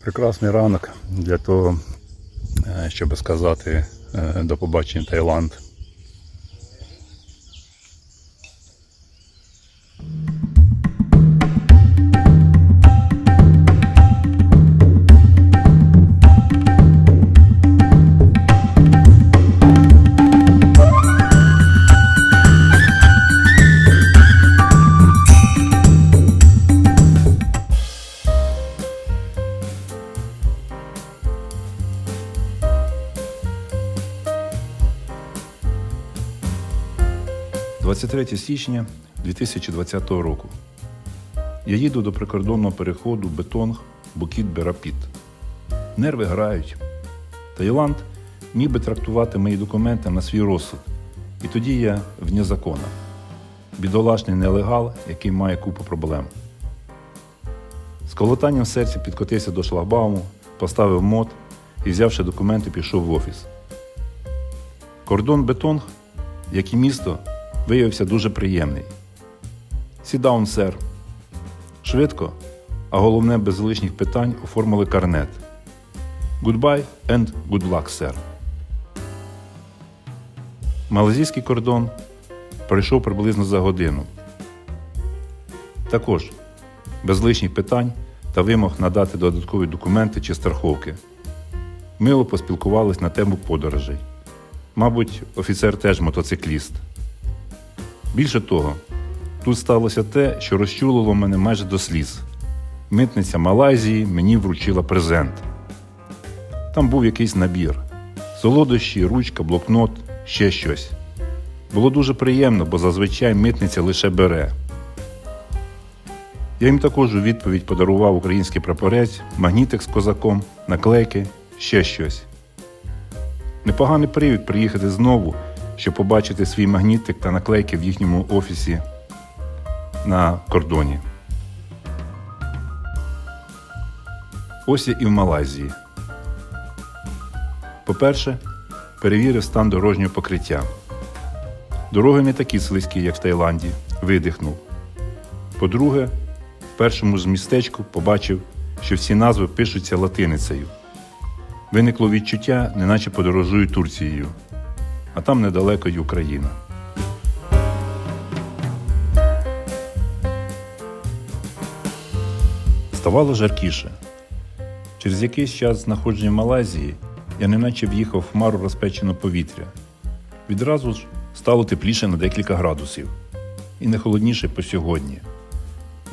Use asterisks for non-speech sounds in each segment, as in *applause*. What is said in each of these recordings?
Прекрасний ранок для того, е, щоб сказати е, до побачення Таїланд. – 23 січня 2020 року. Я їду до прикордонного переходу Бетонг Букіт Берапіт. Нерви грають. Таїланд ніби трактувати мої документи на свій розсуд. І тоді я вне закона. Бідолашний нелегал, який має купу проблем. З колотанням в серці підкотився до шлагбауму, поставив мод і, взявши документи, пішов в офіс. Кордон Бетонг, як і місто, виявився дуже приємний. Сідаун, сер. Швидко, а головне без лишніх питань оформили карнет. Goodbye and good luck, сер. Малазійський кордон пройшов приблизно за годину. Також без лишніх питань та вимог надати додаткові документи чи страховки. Мило поспілкувались на тему подорожей. Мабуть, офіцер теж мотоцикліст. Більше того, тут сталося те, що розчулило мене майже до сліз. Митниця Малайзії мені вручила презент. Там був якийсь набір: солодощі, ручка, блокнот, ще щось. Було дуже приємно, бо зазвичай митниця лише бере. Я їм також у відповідь подарував український прапорець, магнітик з козаком, наклейки, ще щось. Непоганий привід приїхати знову, щоб побачити свій магнітик та наклейки в їхньому офісі на кордоні. Ось я і в Малайзії. По-перше, перевірив стан дорожнього покриття. Дороги не такі слизькі, як в Таїланді. Видихнув. По-друге, в першому ж містечку побачив, що всі назви пишуться латиницею. Виникло відчуття, неначе подорожую Турцією, а там недалеко й Україна. Ставало жаркіше. Через якийсь час знаходження в Малайзії я неначе в'їхав в хмару розпеченого повітря. Відразу ж стало тепліше на декілька градусів і не холодніше по сьогодні.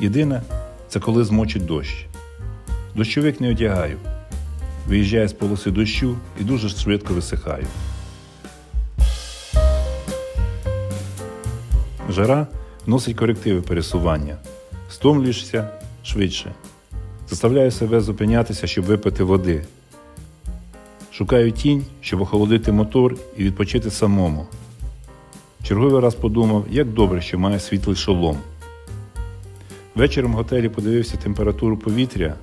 Єдине, це коли змочить дощ. Дощовик не одягаю. Виїжджаю з полоси дощу і дуже швидко висихаю. Жара носить корективи пересування. Стомлюєшся швидше. Заставляю себе зупинятися, щоб випити води. Шукаю тінь, щоб охолодити мотор і відпочити самому. Черговий раз подумав, як добре, що має світлий шолом. Вечором в готелі подивився температуру повітря,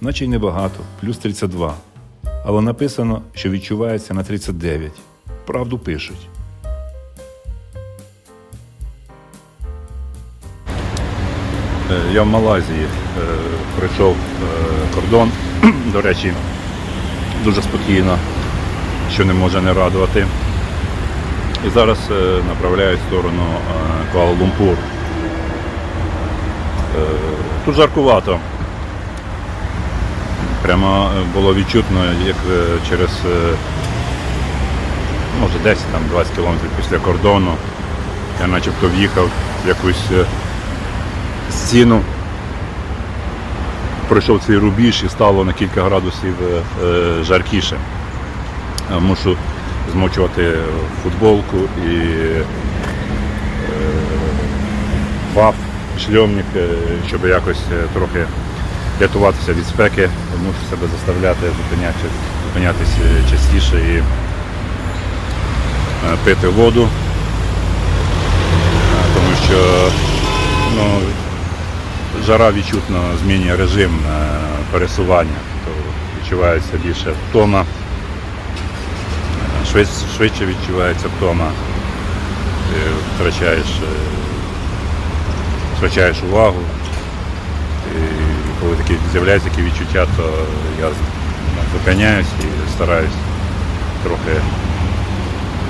наче й небагато, плюс 32. Але написано, що відчувається на 39. Правду пишуть. Я в Малайзії е, пройшов е, кордон, *clears throat* до речі, дуже спокійно, що не може не радувати. І зараз е, направляюсь в сторону е, Куала-Лумпур. Е, Тут жаркувато. Прямо е, було відчутно, як е, через е, може 10-20 кілометрів після кордону я начебто в'їхав в якусь е, пройшов цей рубіж і стало на кілька градусів е, е, жаркіше. Е, Мушу змочувати футболку і фаф, шльомник, щоб якось трохи рятуватися від спеки. Мушу себе заставляти зупинятися, частіше і пити воду, Е, тому що ну, жара відчутно змінює режим е, пересування, то відчувається більше втома, е, швидше, відчувається втома, ти втрачаєш, е, втрачаєш увагу. І коли такі з'являються такі відчуття, то я зупиняюсь і стараюсь трохи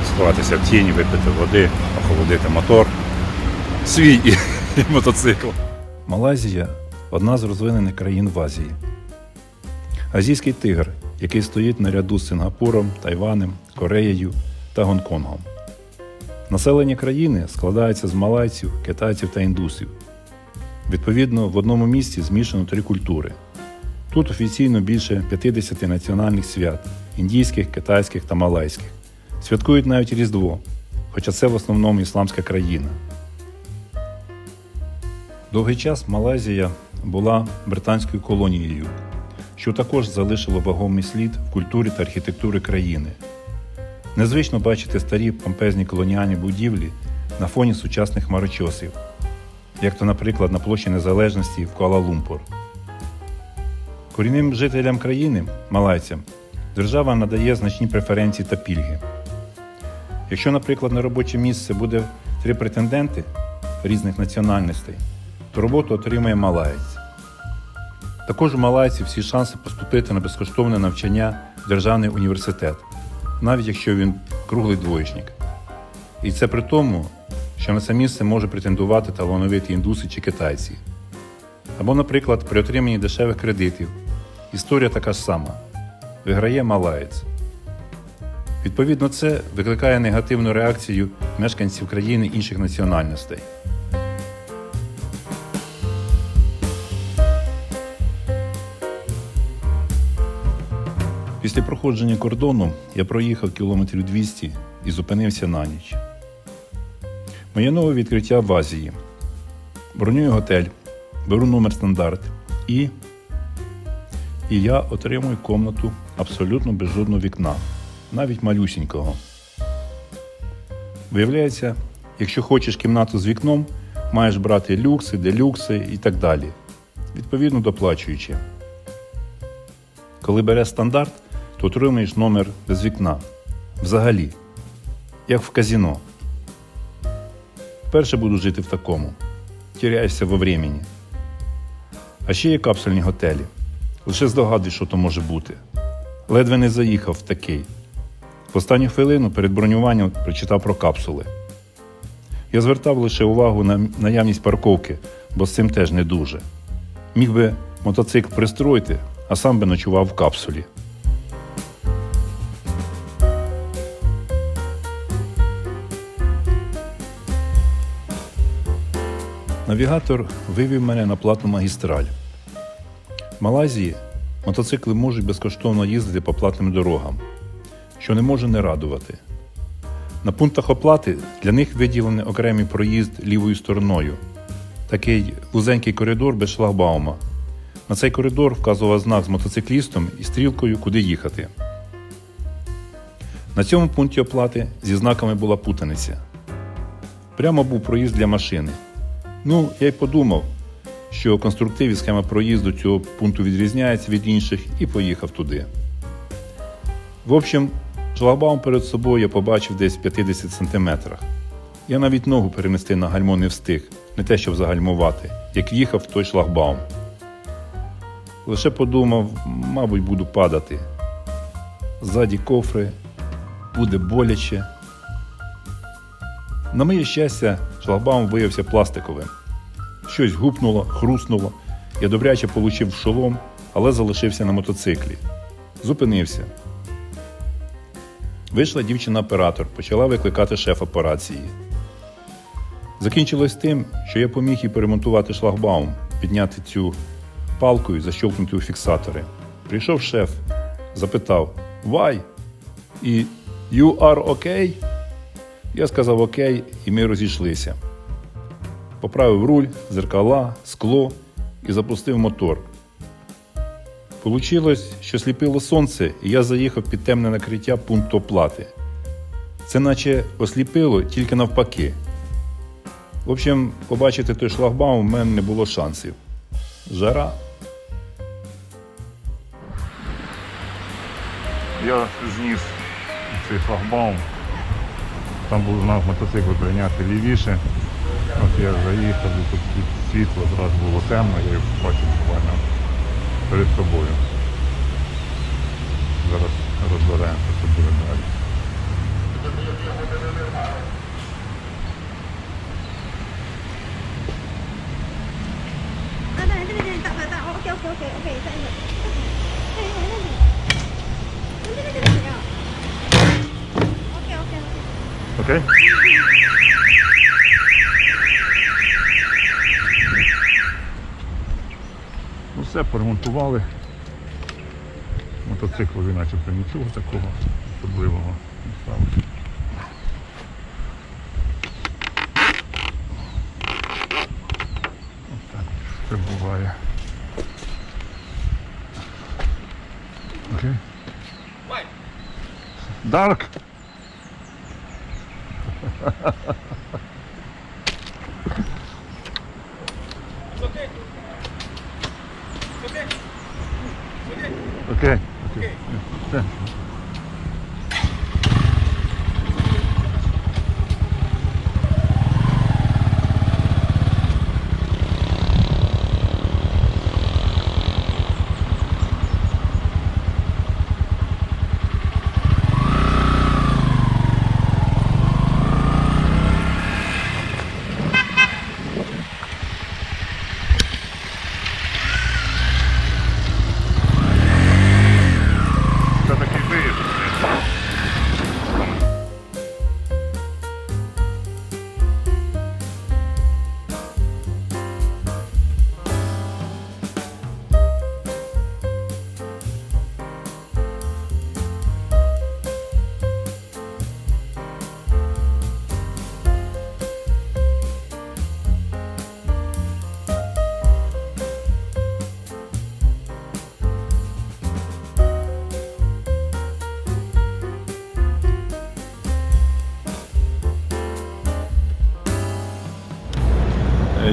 сховатися в тіні, випити води, охолодити мотор свій і *laughs* мотоцикл. Малайзія одна з розвинених країн в Азії. Азійський тигр, який стоїть наряду з Сингапуром, Тайванем, Кореєю та Гонконгом. Населення країни складається з малайців, китайців та індусів. Відповідно, в одному місті змішано три культури. Тут офіційно більше 50 національних свят індійських, китайських та малайських. Святкують навіть Різдво, хоча це в основному ісламська країна. Довгий час Малайзія була британською колонією, що також залишило вагомий слід в культурі та архітектурі країни. Незвично бачити старі помпезні колоніальні будівлі на фоні сучасних хмарочосів, як то, наприклад, на площі Незалежності в Куала-Лумпур. Корінним жителям країни, малайцям, держава надає значні преференції та пільги. Якщо, наприклад, на робоче місце буде три претенденти різних національностей, роботу отримає малаєць. Також у малайців всі шанси поступити на безкоштовне навчання в державний університет, навіть якщо він круглий двоєчник. І це при тому, що на це місце може претендувати талановиті індуси чи китайці. Або, наприклад, при отриманні дешевих кредитів. Історія така ж сама: виграє малаєць. Відповідно, це викликає негативну реакцію мешканців країни інших національностей. Після проходження кордону я проїхав кілометрів 200 і зупинився на ніч. Моє нове відкриття в Азії. Бронюю готель, беру номер стандарт і. І я отримую комнату абсолютно без жодного вікна, навіть малюсінького. Виявляється, якщо хочеш кімнату з вікном, маєш брати люкси, делюкси і так далі, відповідно доплачуючи. Коли береш стандарт, то отримуєш номер без вікна. Взагалі, як в казіно. Вперше буду жити в такому. Тіряєшся во времені. А ще є капсульні готелі. Лише здогадуй, що то може бути. Ледве не заїхав в такий. В останню хвилину перед бронюванням прочитав про капсули. Я звертав лише увагу на наявність парковки, бо з цим теж не дуже. Міг би мотоцикл пристроїти, а сам би ночував в капсулі. Навігатор вивів мене на платну магістраль. В Малайзії мотоцикли можуть безкоштовно їздити по платним дорогам, що не може не радувати. На пунктах оплати для них виділений окремий проїзд лівою стороною, такий вузенький коридор без шлагбаума. На цей коридор вказував знак з мотоциклістом і стрілкою, куди їхати. На цьому пункті оплати зі знаками була путаниця. Прямо був проїзд для машини. Ну, я й подумав, що конструктив і схема проїзду цього пункту відрізняється від інших і поїхав туди. В общем, шлагбаум перед собою я побачив десь в 50 сантиметрах. Я навіть ногу перенести на гальмо не встиг, не те, щоб загальмувати, як їхав в той шлагбаум. Лише подумав, мабуть, буду падати. Ззаді кофри, буде боляче. На моє щастя, шлагбаум виявився пластиковим. Щось гупнуло, хруснуло. Я добряче получив шолом, але залишився на мотоциклі. Зупинився. Вийшла дівчина-оператор, почала викликати шеф операції. Закінчилось тим, що я поміг їй перемонтувати шлагбаум, підняти цю палку і защовкнути у фіксатори. Прийшов шеф, запитав Why? І You are okay? Я сказав окей, і ми розійшлися. Поправив руль, зеркала, скло і запустив мотор. Получилось, що сліпило сонце, і я заїхав під темне накриття пункту оплати. Це наче осліпило тільки навпаки. В общем, побачити той шлагбаум у мене не було шансів. Жара. Я зніс цей шлагбаум. Там був знак мотоцикл прийняти лівіше. От я заїхав, тут світло зразу було темно, я його бачив буквально перед собою. Зараз розберемося, що буде далі. À, đây, đây, đây, Окей? Ну все, поремонтували. Мотоциклові начебто нічого такого особливого не сталося. Це буває. Окей. Дарк! Окей. Окей. Все. Це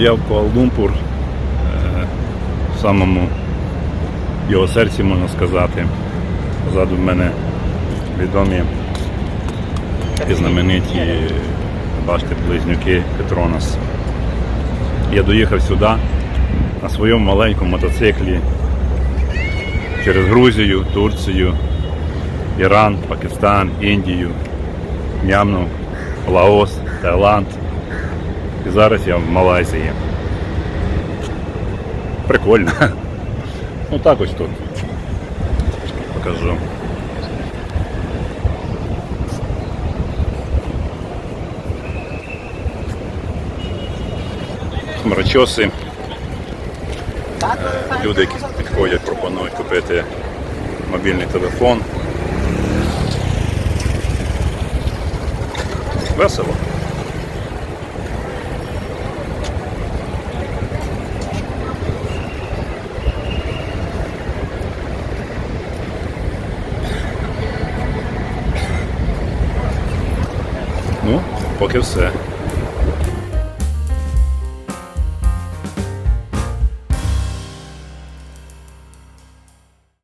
Я в Куала-Лумпур, е, в самому його серці, можна сказати. Позаду в мене відомі і знамениті, бачите, близнюки Петронас. Я доїхав сюди на своєму маленькому мотоциклі через Грузію, Турцію, Іран, Пакистан, Індію, М'ямну, Лаос, Таїланд. І зараз я в Малайзії. Прикольно. *laughs* Ну так ось тут. Покажу. Хмарочоси. Е, Люди, які підходять, пропонують купити мобільний телефон. Весело. Ну, поки все.